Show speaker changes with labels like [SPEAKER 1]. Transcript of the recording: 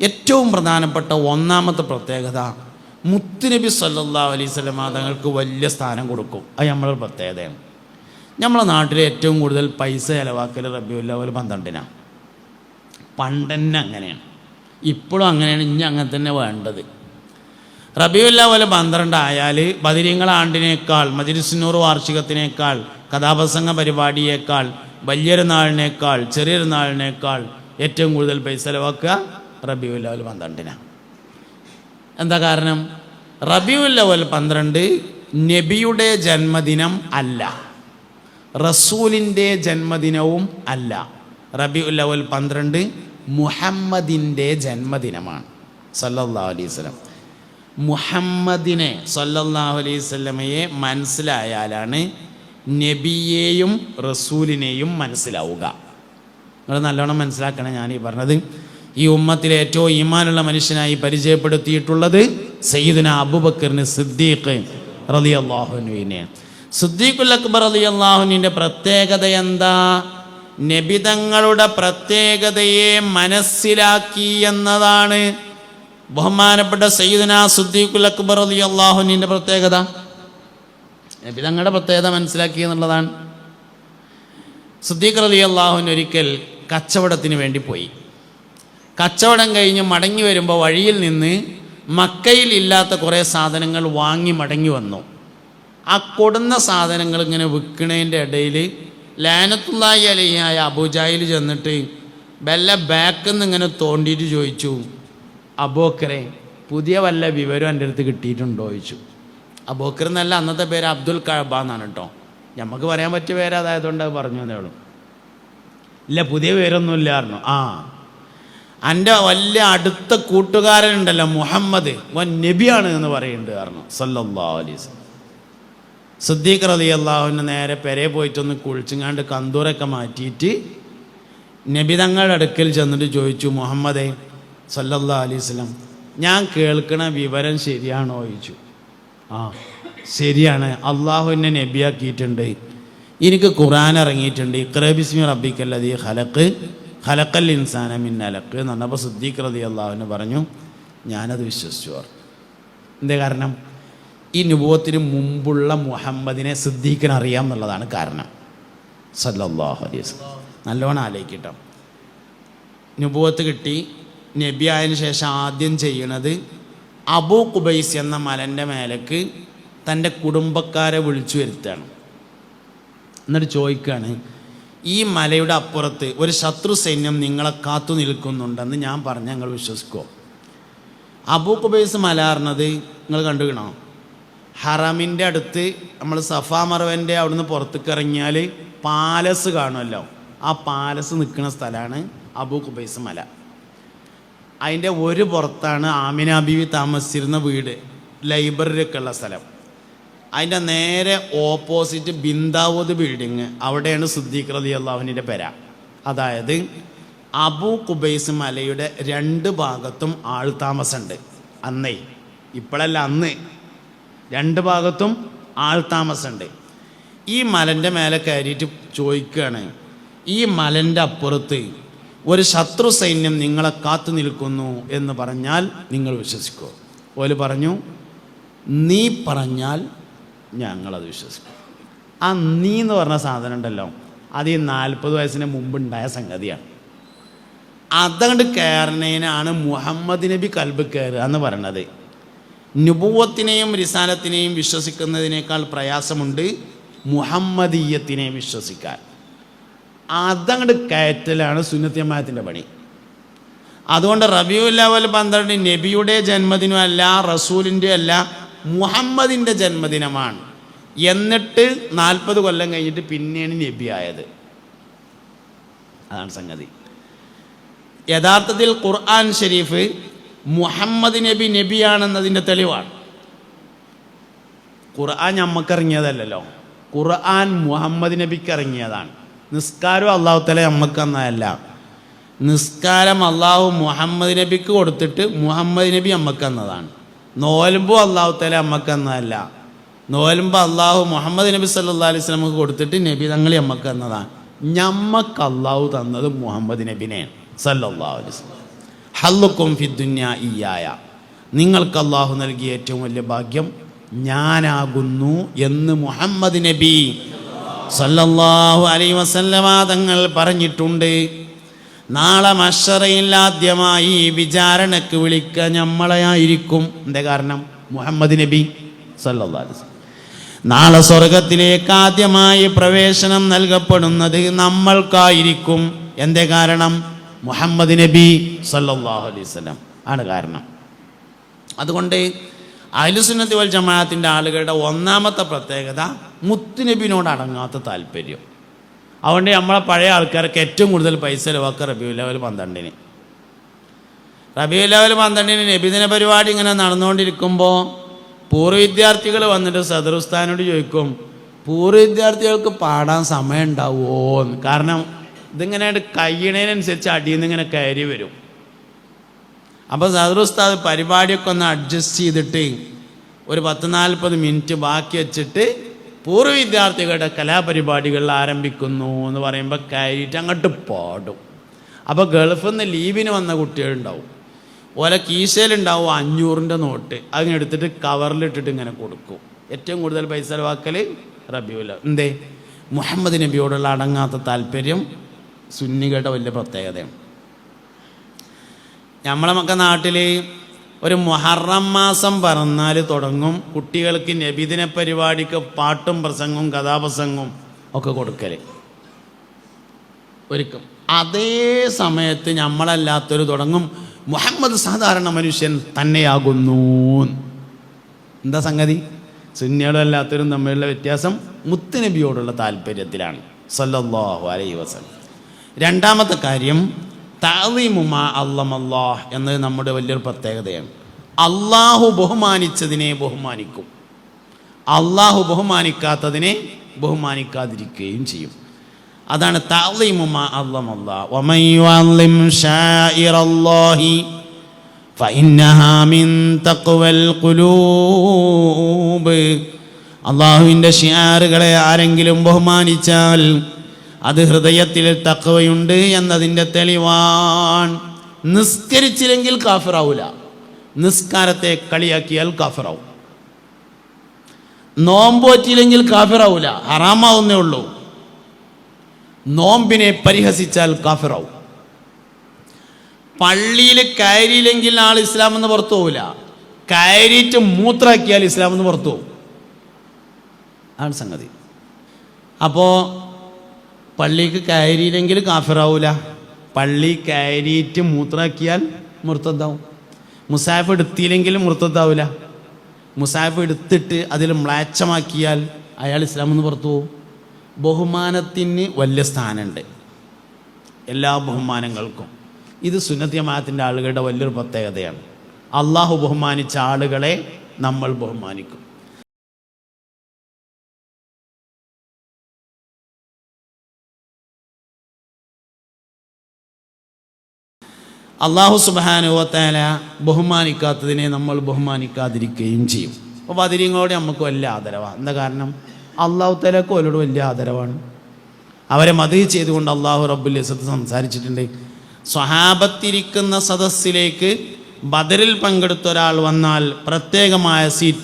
[SPEAKER 1] ഏറ്റവും പ്രധാനപ്പെട്ട ഒന്നാമത്തെ പ്രത്യേകത മുത്തുനബി സല്ലാ അലൈഹി സ്വലമ തങ്ങൾക്ക് വലിയ സ്ഥാനം കൊടുക്കും. അത് നമ്മളൊരു പ്രത്യേകതയാണ്. നമ്മളെ നാട്ടിൽ ഏറ്റവും കൂടുതൽ പൈസ ചിലവാക്കൽ റബിയുല്ലവൽ പന്ത്രണ്ടിനാണ് പണ്ടന്നെ അങ്ങനെയാണ്. ഇപ്പോഴും അങ്ങനെയാണ് ഇനി അങ്ങനെ തന്നെ വേണ്ടത്. റബിയുല്ലവൽ പന്ത്രണ്ടായാൽ ബദിരിങ്ങൾ ആണ്ടിനേക്കാൾ മജിരിസിനൂർ വാർഷികത്തിനേക്കാൾ കഥാപ്രസംഗ പരിപാടിയേക്കാൾ വലിയൊരു നാളിനേക്കാൾ ചെറിയൊരു നാളിനേക്കാൾ ഏറ്റവും കൂടുതൽ പൈസ ചിലവാക്കുക റബിയുല്ലവൽ പന്ത്രണ്ടിനാണ് എന്താ കാരണം? റബിയുല്ലവൽ പന്ത്രണ്ട് നബിയുടെ ജന്മദിനം അല്ല. റസൂലിന്റെ ജന്മദിനവും അല്ല. റബിയുല്ലവൽ പന്ത്രണ്ട് മുഹമ്മദിന്റെ ജന്മദിനമാണ്. സല്ലല്ലാഹു അലൈഹി സ്വലം മുഹമ്മദിനെ സല്ലല്ലാഹു അലൈഹി സ്വലമയെ മനസ്സിലായാലാണ് നബിയെയും റസൂലിനെയും മനസ്സിലാവുക. നിങ്ങൾ നല്ലോണം മനസ്സിലാക്കണം ഞാൻ ഈ പറഞ്ഞത്. ഈ ഉമ്മത്തിലെ ഏറ്റവും ഈമാനുള്ള മനുഷ്യനായി പരിചയപ്പെടുത്തിയിട്ടുള്ളത് സയ്യിദിന അബുബക്കറിന് സിദ്ദീഖ് റലി അള്ളാഹുനുവിനെ സിദ്ദീഖുൽ അക്ബർ അലി അള്ളാഹുവിന്റെ പ്രത്യേകത എന്താ? നബിതങ്ങളുടെ പ്രത്യേകതയെ മനസ്സിലാക്കി എന്നതാണ് ബഹുമാനപ്പെട്ട സയ്യിദിന സിദ്ദീഖുൽ അക്ബർ അലി അള്ളാഹുവിന്റെ പ്രത്യേകത. നബിതങ്ങളുടെ പ്രത്യേകത മനസ്സിലാക്കി എന്നുള്ളതാണ്. സിദ്ദീഖ് അലി അള്ളാഹുവിന് ഒരിക്കൽ കച്ചവടത്തിന് വേണ്ടി പോയി. കച്ചവടം കഴിഞ്ഞ് മടങ്ങി വരുമ്പോൾ വഴിയിൽ നിന്ന് മക്കയിൽ ഇല്ലാത്ത കുറേ സാധനങ്ങൾ വാങ്ങി മടങ്ങി വന്നു. ആ കൊടുന്ന സാധനങ്ങൾ ഇങ്ങനെ വിൽക്കണതിന്റെ ഇടയിൽ ലാനത്തുള്ളായി അലിയായ അബുജായിൽ ചെന്നിട്ട് വല്ല ബാക്കിൽ നിന്ന് ഇങ്ങനെ തോണ്ടിയിട്ട് ചോദിച്ചു അബോക്കറെ പുതിയ വല്ല വിവരം എന്റെ അടുത്ത് കിട്ടിയിട്ടുണ്ടോ? ചോദിച്ചു. അബോക്കർ എന്നല്ല അന്നത്തെ പേര് അബ്ദുൽ കഴബ എന്നാണ് കേട്ടോ. നമുക്ക് പറയാൻ പറ്റിയ പേര് അതായതുകൊണ്ട് അത് പറഞ്ഞു എന്നേ ഉള്ളൂ. ഇല്ല പുതിയ പേരൊന്നുമില്ലായിരുന്നു ആ എന്റെ വലിയ അടുത്ത കൂട്ടുകാരനുണ്ടല്ലോ മുഹമ്മദ്. വൻ നബിയാണ് എന്ന് പറയുന്നുണ്ട് കാരണം സല്ലല്ലാ അലൈസ് സിദ്ദീഖ് റലി അള്ളാഹുവിന് നേരെ പെരെ പോയിട്ടൊന്ന് കുളിച്ചുങ്ങാണ്ട് കന്തൂറൊക്കെ മാറ്റിയിട്ട് നബി തങ്ങളുടെ അടുക്കൽ ചെന്നിട്ട് ചോദിച്ചു മുഹമ്മദേ സല്ലല്ലാ അലൈസ്ലം ഞാൻ കേൾക്കണ വിവരം ശരിയാണോ? ചോദിച്ചു. ആ ശരിയാണ്. അള്ളാഹു എന്നെ നബിയാക്കിയിട്ടുണ്ട്. എനിക്ക് ഖുറാൻ ഇറങ്ങിയിട്ടുണ്ട്. ഇക്രബിസ്മി ബിസ്മി റബ്ബിക്കല്ലതി ഹലക്ക് ഹലക്കൽ ഇൻസാന മിൻ അലക്ക് എന്ന് പറഞ്ഞപ്പോൾ സിദ്ദീഖ് റതി അള്ളാഹുവിന് പറഞ്ഞു ഞാനത് വിശ്വസിച്ചു പറഞ്ഞു. എന്തേ കാരണം? ഈ നുഭവത്തിന് മുമ്പുള്ള മുഹമ്മദിനെ സിദ്ദീഖിന് അറിയാം എന്നുള്ളതാണ് കാരണം. സല്ലാഹു അലൈസ് നല്ലോണം ആലോചിക്കട്ടോ. നുഭവത്ത് കിട്ടി. നബി ആയതിന് ശേഷം ആദ്യം ചെയ്യണത് അബൂ കുബൈസ് എന്ന മലന്റെ മേലേക്ക് തന്റെ കുടുംബക്കാരെ വിളിച്ചു വരുത്തുകയാണ്. എന്നിട്ട് ചോദിക്കുകയാണ് ഈ മലയുടെ അപ്പുറത്ത് ഒരു ശത്രു സൈന്യം നിങ്ങളെ കാത്തു നിൽക്കുന്നുണ്ടെന്ന് ഞാൻ പറഞ്ഞ് ഞങ്ങൾ വിശ്വസിക്കുമോ അബൂ കുബൈസ് മല നിങ്ങൾ കണ്ടുകണോ? ഹറമിന്റെ അടുത്ത് നമ്മൾ സഫാ മറവന്റെ അവിടുന്ന് പുറത്തേക്ക് ഇറങ്ങിയാൽ പാലസ് കാണുമല്ലോ. ആ പാലസ് നിൽക്കുന്ന സ്ഥലമാണ് അബൂ കുബൈസ് മല. അതിന്റെ ഒരു പുറത്താണ് ആമിന താമസിച്ചിരുന്ന വീട് ലൈബ്രറിയൊക്കെ ഉള്ള സ്ഥലം. അതിന്റെ നേരെ ഓപ്പോസിറ്റ് ബിന്ദാവോദ് ബിൽഡിങ് അവിടെയാണ് സിദ്ദീഖ് റതി അള്ളാഹുവിന്റെ പെര. അതായത് അബു കുബൈസ് മലയുടെ രണ്ട് ഭാഗത്തും ആൾ താമസമുണ്ട്. അന്നേ ഇപ്പോഴല്ല അന്ന്. രണ്ട് ഭാഗത്തും ആൾ താമസമുണ്ട്. ഈ മലന്റെ മേലെ കയറിയിട്ട് ചോദിക്കുകയാണ് ഈ മലന്റെ അപ്പുറത്ത് ഒരു ശത്രു സൈന്യം നിങ്ങളെ കാത്തു നിൽക്കുന്നു എന്ന് പറഞ്ഞാൽ നിങ്ങൾ വിശ്വസിക്കുമോ ഓൽ പറഞ്ഞു നീ പറഞ്ഞാൽ ഞങ്ങളത് വിശ്വസിക്കും. ആ നീ എന്ന് പറഞ്ഞ സാധനം ഉണ്ടല്ലോ അത് ഈ നാൽപ്പത് വയസ്സിന് മുമ്പുണ്ടായ സംഗതിയാണ്. അതങ്ങോട്ട് കയറണേനാണ് മുഹമ്മദ് നബി കൽബ് കയറുക എന്ന് പറയണത്. നുപൂവത്തിനെയും റിസാലത്തിനെയും വിശ്വസിക്കുന്നതിനേക്കാൾ പ്രയാസമുണ്ട് മുഹമ്മദീയത്തിനെ വിശ്വസിക്കാൻ. അതങ്ങോട്ട് കയറ്റലാണ് സുന്നത്യമായത്തിന്റെ പണി. അതുകൊണ്ട് റബിയുല്ലാവൽ പന്ത്രണ്ട് നബിയുടെ ജന്മദിനമല്ല റസൂലിന്റെ അല്ല മുഹമ്മദിന്റെ ജന്മദിനമാണ്. എന്നിട്ട് നാൽപ്പത് കൊല്ലം കഴിഞ്ഞിട്ട് പിന്നെയാണ് നബി ആയത്. അതാണ് സംഗതി. യഥാർത്ഥത്തിൽ ഖുർആൻ ഷരീഫ് മുഹമ്മദ് നബി നബിയാണെന്നതിന്റെ തെളിവാണ്. ഖുർആൻ ഞമ്മക്കിറങ്ങിയതല്ലല്ലോ ഖുർആൻ മുഹമ്മദ് നബിക്ക് ഇറങ്ങിയതാണ്. നിസ്കാരം അള്ളാഹു തല നമ്മക്കെന്നതല്ല നിസ്കാരം അള്ളാഹു മുഹമ്മദ് നബിക്ക് കൊടുത്തിട്ട് മുഹമ്മദ് നബി നമ്മക്കെന്നതാണ് നോലുമ്പോൾ അള്ളാഹു തല നമുക്ക് തന്നതല്ല. നോലുമ്പോൾ അള്ളാഹു മുഹമ്മദ് നബി സല്ലാ അലൈഹി സ്വലമക്ക് കൊടുത്തിട്ട് നബി തങ്ങളി അമ്മയ്ക്ക് എന്നതാണ് ഞമ്മക്ക് അള്ളാഹു തന്നത് മുഹമ്മദ് നബിനെയാണ് സല്ലാ അലൈഹി ഹല്ലുക്കും ഫിദ്ദുന്യ ഇയായ നിങ്ങൾക്ക് അള്ളാഹു നൽകിയ ഏറ്റവും വലിയ ഭാഗ്യം ഞാനാകുന്നു എന്ന് മുഹമ്മദ് നബി സല്ലല്ലാഹു അലൈ വസല്ലമ തങ്ങൾ പറഞ്ഞിട്ടുണ്ട്. നാളെ മഷറയിൽ ആദ്യമായി വിചാരണക്ക് വിളിക്കുക നമ്മളെയായിരിക്കും എന്താ കാരണം? മുഹമ്മദ് നബി വസല്ലം. നാളെ സ്വർഗത്തിലേക്ക് ആദ്യമായി പ്രവേശനം നൽകപ്പെടുന്നത് നമ്മൾക്കായിരിക്കും. എന്തേ കാരണം? മുഹമ്മദ് നബി സല്ലല്ലാഹു അലൈഹി സ്വലം ആണ് കാരണം. അതുകൊണ്ട് അഹ്ലുസുന്നത്തി വൽ ജമാഅത്തിന്റെ ആളുകളുടെ ഒന്നാമത്തെ പ്രത്യേകത മുത്തുനബിനോട് അടങ്ങാത്ത താല്പര്യം. അതുകൊണ്ട് നമ്മളെ പഴയ ആൾക്കാർക്ക് ഏറ്റവും കൂടുതൽ പൈസ ചിലവാക്കുക റബിയു ലെവൽ പന്ത്രണ്ടിന്. റബിയു ലെവൽ പന്ത്രണ്ടിന് നബിദിന പരിപാടി ഇങ്ങനെ നടന്നുകൊണ്ടിരിക്കുമ്പോൾ പൂർവ വിദ്യാർത്ഥികൾ വന്നിട്ട് സദറുസ്ഥാനോട് ചോദിക്കും പൂർവ വിദ്യാർത്ഥികൾക്ക് പാടാൻ സമയം ഉണ്ടാവുമോ എന്ന്. കാരണം ഇതിങ്ങനെ കഴിയണതിനനുസരിച്ച് അടിയിൽ നിന്ന് ഇങ്ങനെ കയറി വരും. അപ്പോൾ സദറുസ്താദ് പരിപാടിയൊക്കെ ഒന്ന് അഡ്ജസ്റ്റ് ചെയ്തിട്ട് ഒരു പത്ത് നാൽപ്പത് മിനിറ്റ് ബാക്കി വെച്ചിട്ട് പൂർവ വിദ്യാർത്ഥികളുടെ കലാപരിപാടികൾ ആരംഭിക്കുന്നു എന്ന് പറയുമ്പോൾ കയറിയിട്ട് അങ്ങോട്ട് പാടും. അപ്പോൾ ഗൾഫിൽ നിന്ന് ലീവിന് വന്ന കുട്ടികളുണ്ടാവും. ഓലെ കീശയിലുണ്ടാവും അഞ്ഞൂറിന്റെ നോട്ട്. അങ്ങനെ എടുത്തിട്ട് കവറിലിട്ടിട്ട് ഇങ്ങനെ കൊടുക്കും. ഏറ്റവും കൂടുതൽ പൈസ ചെലവാക്കൽ റബിയുല എന്തേ? മുഹമ്മദ് നബിയോടുള്ള അടങ്ങാത്ത താല്പര്യം സുന്നികളുടെ വലിയ പ്രത്യേകതയാണ്. നമ്മളെ മക്ക നാട്ടിൽ ഒരു മുഹറം മാസം പറഞ്ഞാൽ തുടങ്ങും. കുട്ടികൾക്ക് നബിദിന പരിപാടിക്ക് പാട്ടും പ്രസംഗവും കഥാപ്രസംഗവും ഒക്കെ കൊടുക്കൽ ഒരുക്കും അതേ സമയത്ത് നമ്മളല്ലാത്തൊരു തുടങ്ങും. മുഹമ്മദ് സാധാരണ മനുഷ്യൻ തന്നെയാകുന്നു. എന്താ സംഗതി? സുന്നികളും തമ്മിലുള്ള വ്യത്യാസം മുത്തുനബിയോടുള്ള താല്പര്യത്തിലാണ്. സല്ലല്ലാഹു അലൈഹി വസല്ലം. രണ്ടാമത്തെ കാര്യം താലീമുമ അള്ളമല്ലാഹ് എന്നത് നമ്മുടെ വലിയൊരു പ്രത്യേകതയാണ് അള്ളാഹു ബഹുമാനിച്ചതിനെ ബഹുമാനിക്കും അള്ളാഹു ബഹുമാനിക്കാത്തതിനെ ബഹുമാനിക്കാതിരിക്കുകയും ചെയ്യും അതാണ് താലീമുമ അള്ളമല്ലാഹ് വമൻ യുഅല്ലിം ശാഇറല്ലാഹി فإنها من تقوى القلوب അള്ളാഹുവിൻ്റെ ഷിയാറുകളെ ആരെങ്കിലും ബഹുമാനിച്ചാൽ അത് ഹൃദയത്തിൽ തക്കവയുണ്ട് എന്നതിന്റെ തെളിവാണ്. നിസ്കരിച്ചില്ലെങ്കിൽ കാഫിറാവൂല. നിസ്കാരത്തെ കളിയാക്കിയാൽ കാഫിറാവും. നോമ്പോറ്റില്ലെങ്കിൽ കാഫിറാവൂല. ഹറാമാവുന്നേ ഉള്ളൂ. നോമ്പിനെ പരിഹസിച്ചാൽ കാഫിറാവും. പള്ളിയിൽ കയറിയില്ലെങ്കിൽ ആൾ ഇസ്ലാം എന്ന് പുറത്തു പോവില്ല. കയറിയിട്ട് മൂത്രാക്കിയാൽ ഇസ്ലാം എന്ന് പുറത്തു പോകും ആണ് സംഗതി. അപ്പോൾ പള്ളിക്ക് കയറിയില്ലെങ്കിൽ കാഫിറാവൂല. പള്ളി കയറിയിട്ട് മൂത്രാക്കിയാൽ മുർത്തദ്ദാവും. മുസാഫ് എടുത്തില്ലെങ്കിലും മുർത്തദ്ദാവില്ല മുസാഫ് എടുത്തിട്ട് അതിൽ മ്ലാച്ചമാക്കിയാൽ അയാൾ ഇസ്ലാം എന്ന് പുറത്തു പോകും ബഹുമാനത്തിന് വലിയ സ്ഥാനമുണ്ട്. എല്ലാ ബഹുമാനങ്ങൾക്കും. ഇത് സുന്നത്യമാത്തിന്റെ ആളുകളുടെ വലിയൊരു പ്രത്യേകതയാണ്. അള്ളാഹു ബഹുമാനിച്ച ആളുകളെ നമ്മൾ ബഹുമാനിക്കും. അള്ളാഹു സുബാനുവത്തേല ബഹുമാനിക്കാത്തതിനെ നമ്മൾ ബഹുമാനിക്കാതിരിക്കുകയും ചെയ്യും. അപ്പോൾ വതിരിങ്ങളോട് നമുക്ക് വലിയ ആദരവാണ് എന്താ കാരണം? അള്ളാഹു തലക്ക് അവരോട് വലിയ ആദരവാണ്. അവരെ മതി ചെയ്തുകൊണ്ട് അള്ളാഹു റബ്ബുൽ ഇസത്ത് സംസാരിച്ചിട്ടുണ്ട്. സ്വഹാബത്തിരിക്കുന്ന സദസ്സിലേക്ക് ബദറിൽ പങ്കെടുത്ത ഒരാൾ വന്നാൽ പ്രത്യേകമായ സീറ്റ്